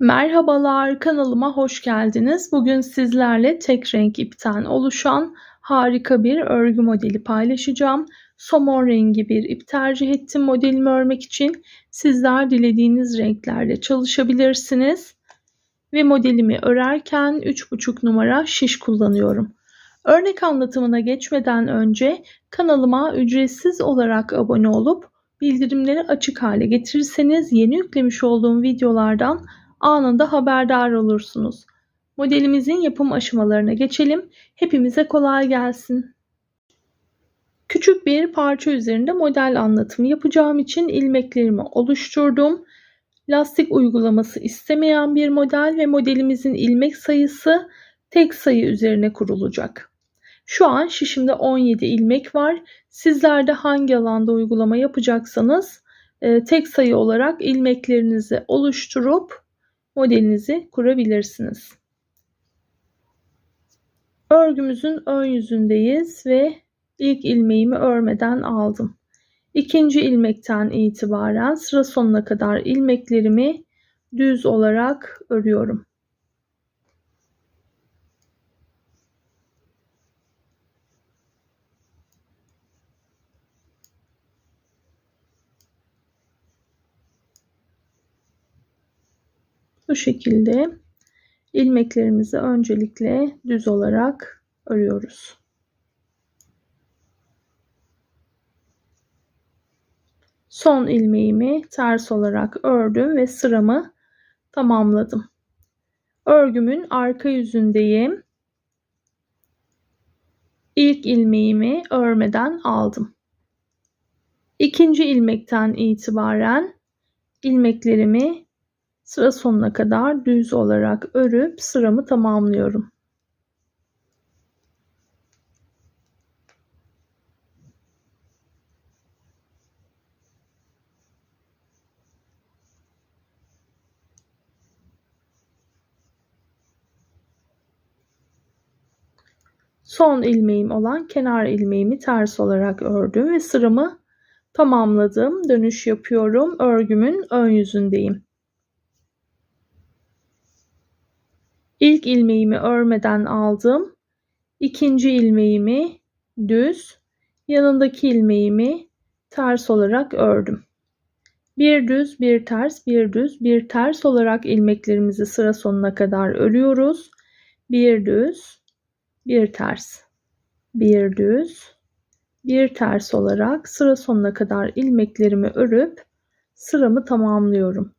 Merhabalar, kanalıma hoş geldiniz. Bugün sizlerle tek renk ipten oluşan harika bir örgü modeli paylaşacağım. Somon rengi bir ip tercih ettim modelimi örmek için. Sizler dilediğiniz renklerle çalışabilirsiniz. Ve modelimi örerken 3,5 numara şiş kullanıyorum. Örnek anlatımına geçmeden önce kanalıma ücretsiz olarak abone olup bildirimleri açık hale getirirseniz yeni yüklemiş olduğum videolardan anında haberdar olursunuz. Modelimizin yapım aşamalarına geçelim. Hepimize kolay gelsin. Küçük bir parça üzerinde model anlatımı yapacağım için ilmeklerimi oluşturdum. Lastik uygulaması istemeyen bir model ve modelimizin ilmek sayısı tek sayı üzerine kurulacak. Şu an şişimde 17 ilmek var. Sizler de hangi alanda uygulama yapacaksanız e, tek sayı olarak ilmeklerinizi oluşturup modelinizi kurabilirsiniz. Örgümüzün ön yüzündeyiz ve ilk ilmeğimi örmeden aldım. İkinci ilmekten itibaren sıra sonuna kadar ilmeklerimi düz olarak örüyorum. Bu şekilde ilmeklerimizi öncelikle düz olarak örüyoruz. Son ilmeğimi ters olarak ördüm ve sıramı tamamladım. Örgümün arka yüzündeyim. İlk ilmeğimi örmeden aldım. İkinci ilmekten itibaren ilmeklerimi sıra sonuna kadar düz olarak örüp sıramı tamamlıyorum. Son ilmeğim olan kenar ilmeğimi ters olarak ördüm ve sıramı tamamladım. Dönüş yapıyorum. Örgümün ön yüzündeyim. İlk ilmeğimi örmeden aldım. İkinci ilmeğimi düz, yanındaki ilmeğimi ters olarak ördüm. Bir düz, bir ters, bir düz, bir ters olarak ilmeklerimizi sıra sonuna kadar örüyoruz. Bir düz, bir ters, bir düz, bir ters olarak sıra sonuna kadar ilmeklerimi örüp sıramı tamamlıyorum.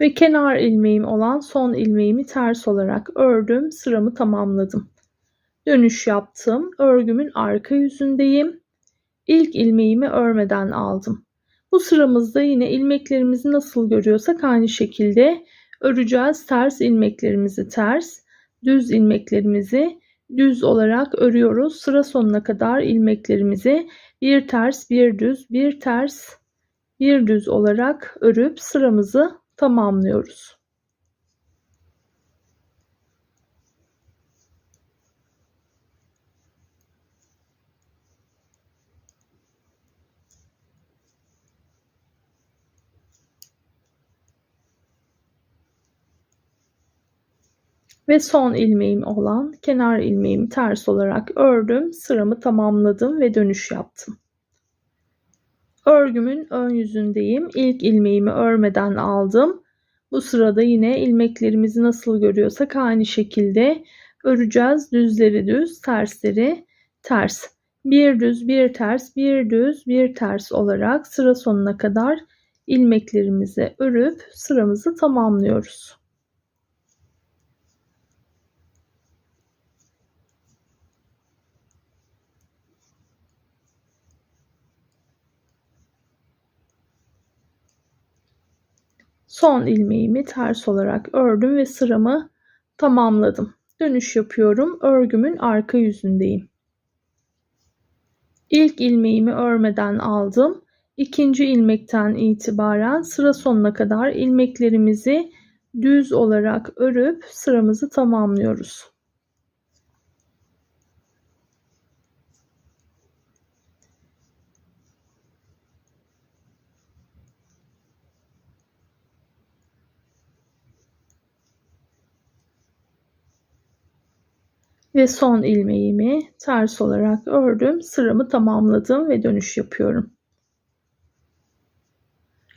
Ve kenar ilmeğim olan son ilmeğimi ters olarak ördüm. Sıramı tamamladım. Dönüş yaptım. Örgümün arka yüzündeyim. İlk ilmeğimi örmeden aldım. Bu sıramızda yine ilmeklerimizi nasıl görüyorsak aynı şekilde öreceğiz. Ters ilmeklerimizi ters, düz ilmeklerimizi düz olarak örüyoruz. Sıra sonuna kadar ilmeklerimizi bir ters, bir düz, bir ters, bir düz olarak örüp sıramızı tamamlıyoruz. ve son ilmeğim olan kenar ilmeğimi ters olarak ördüm. Sıramı tamamladım ve dönüş yaptım. Örgümün ön yüzündeyim. İlk ilmeğimi örmeden aldım. Bu sırada yine ilmeklerimizi nasıl görüyorsak aynı şekilde öreceğiz. Düzleri düz, tersleri ters. Bir düz, bir ters, bir düz, bir ters olarak sıra sonuna kadar ilmeklerimizi örüp sıramızı tamamlıyoruz. Son ilmeğimi ters olarak ördüm ve sıramı tamamladım. Dönüş yapıyorum. Örgümün arka yüzündeyim. İlk ilmeğimi örmeden aldım. İkinci ilmekten itibaren sıra sonuna kadar ilmeklerimizi düz olarak örüp sıramızı tamamlıyoruz. Ve son ilmeğimi ters olarak ördüm. Sıramı tamamladım ve dönüş yapıyorum.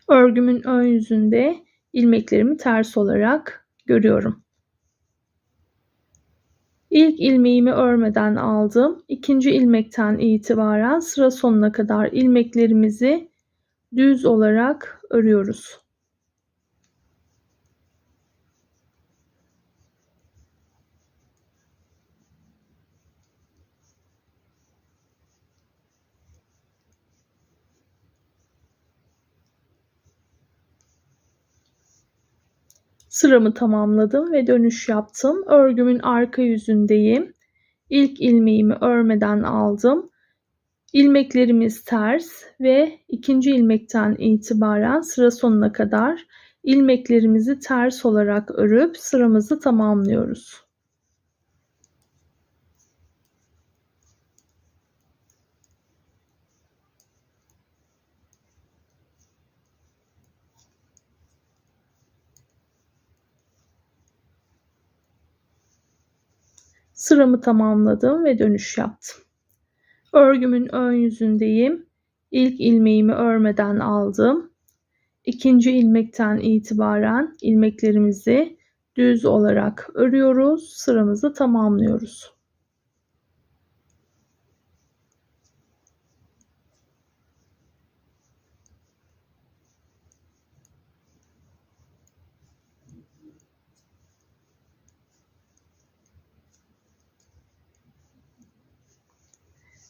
Örgümün ön yüzünde ilmeklerimi ters olarak görüyorum. İlk ilmeğimi örmeden aldım. İkinci ilmekten itibaren sıra sonuna kadar ilmeklerimizi düz olarak örüyoruz. Sıramı tamamladım ve dönüş yaptım. Örgümün arka yüzündeyim. İlk ilmeğimi örmeden aldım. İlmeklerimiz ters ve ikinci ilmekten itibaren sıra sonuna kadar ilmeklerimizi ters olarak örüp sıramızı tamamlıyoruz. Sıramı tamamladım ve dönüş yaptım. Örgümün ön yüzündeyim. İlk ilmeğimi örmeden aldım. İkinci ilmekten itibaren ilmeklerimizi düz olarak örüyoruz. Sıramızı tamamlıyoruz.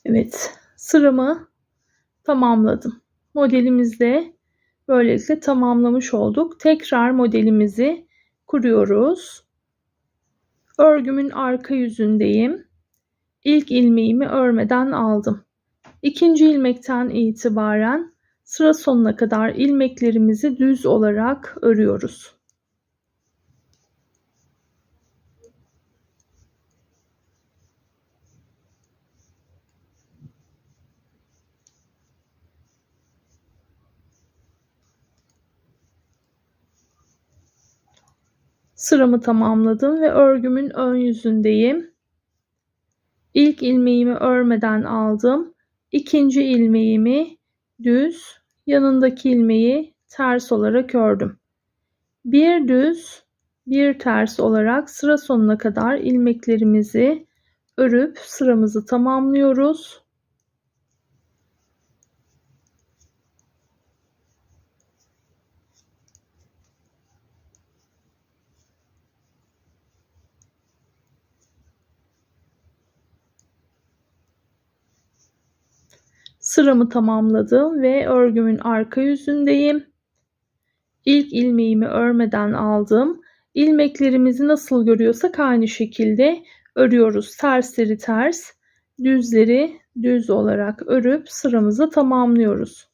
Evet sıramı tamamladım. Modelimizde böylelikle tamamlamış olduk. Tekrar modelimizi kuruyoruz. Örgümün arka yüzündeyim. İlk ilmeğimi örmeden aldım. İkinci ilmekten itibaren sıra sonuna kadar ilmeklerimizi düz olarak örüyoruz. Sıramı tamamladım ve örgümün ön yüzündeyim. İlk ilmeğimi örmeden aldım. İkinci ilmeğimi düz, yanındaki ilmeği ters olarak ördüm. Bir düz, bir ters olarak sıra sonuna kadar ilmeklerimizi örüp sıramızı tamamlıyoruz. Sıramı tamamladım ve örgümün arka yüzündeyim. İlk ilmeğimi örmeden aldım. İlmeklerimizi nasıl görüyorsak aynı şekilde örüyoruz. Tersleri ters, düzleri düz olarak örüp sıramızı tamamlıyoruz.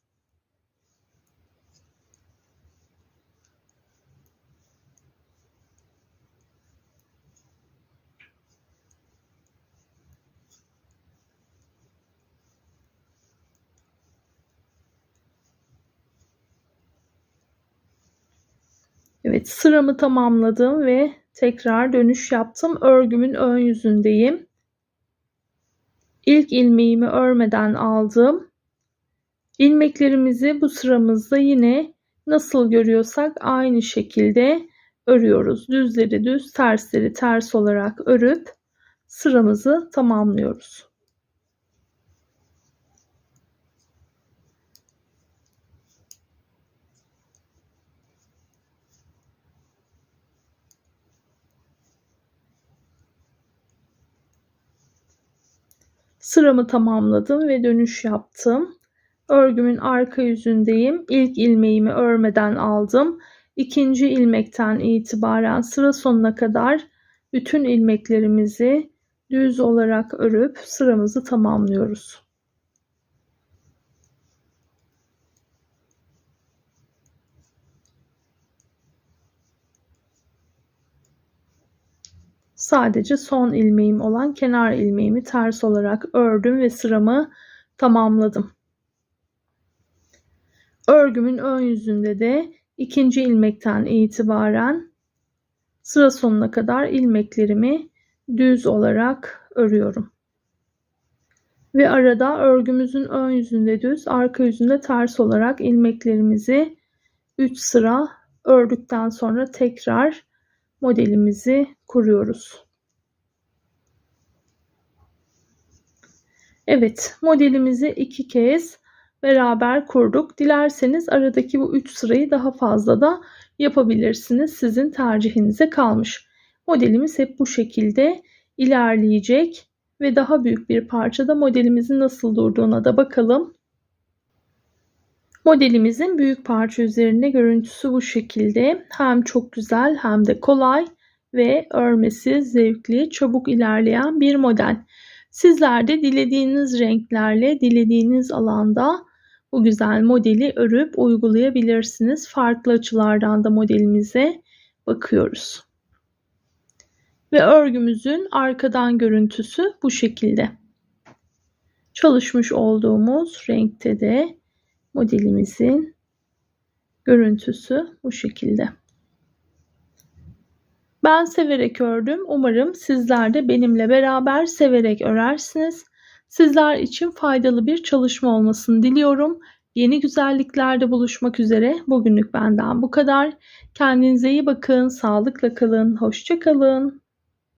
Evet sıramı tamamladım ve tekrar dönüş yaptım. Örgümün ön yüzündeyim. İlk ilmeğimi örmeden aldım. İlmeklerimizi bu sıramızda yine nasıl görüyorsak aynı şekilde örüyoruz. Düzleri düz, tersleri ters olarak örüp sıramızı tamamlıyoruz. Sıramı tamamladım ve dönüş yaptım. Örgümün arka yüzündeyim. İlk ilmeğimi örmeden aldım. İkinci ilmekten itibaren sıra sonuna kadar bütün ilmeklerimizi düz olarak örüp sıramızı tamamlıyoruz. Sadece son ilmeğim olan kenar ilmeğimi ters olarak ördüm ve sıramı tamamladım. Örgümün ön yüzünde de ikinci ilmekten itibaren sıra sonuna kadar ilmeklerimi düz olarak örüyorum. Ve arada örgümüzün ön yüzünde düz, arka yüzünde ters olarak ilmeklerimizi 3 sıra ördükten sonra tekrar modelimizi kuruyoruz. Evet, modelimizi iki kez beraber kurduk. Dilerseniz aradaki bu 3 sırayı daha fazla da yapabilirsiniz. Sizin tercihinize kalmış. Modelimiz hep bu şekilde ilerleyecek ve daha büyük bir parçada modelimizin nasıl durduğuna da bakalım. Modelimizin büyük parça üzerinde görüntüsü bu şekilde. Hem çok güzel hem de kolay ve örmesi zevkli, çabuk ilerleyen bir model. Sizler de dilediğiniz renklerle, dilediğiniz alanda bu güzel modeli örüp uygulayabilirsiniz. Farklı açılardan da modelimize bakıyoruz. Ve örgümüzün arkadan görüntüsü bu şekilde. Çalışmış olduğumuz renkte de modelimizin görüntüsü bu şekilde. Ben severek ördüm. Umarım sizler de benimle beraber severek örersiniz. Sizler için faydalı bir çalışma olmasını diliyorum. Yeni güzelliklerde buluşmak üzere. Bugünlük benden bu kadar. Kendinize iyi bakın, sağlıkla kalın, hoşça kalın.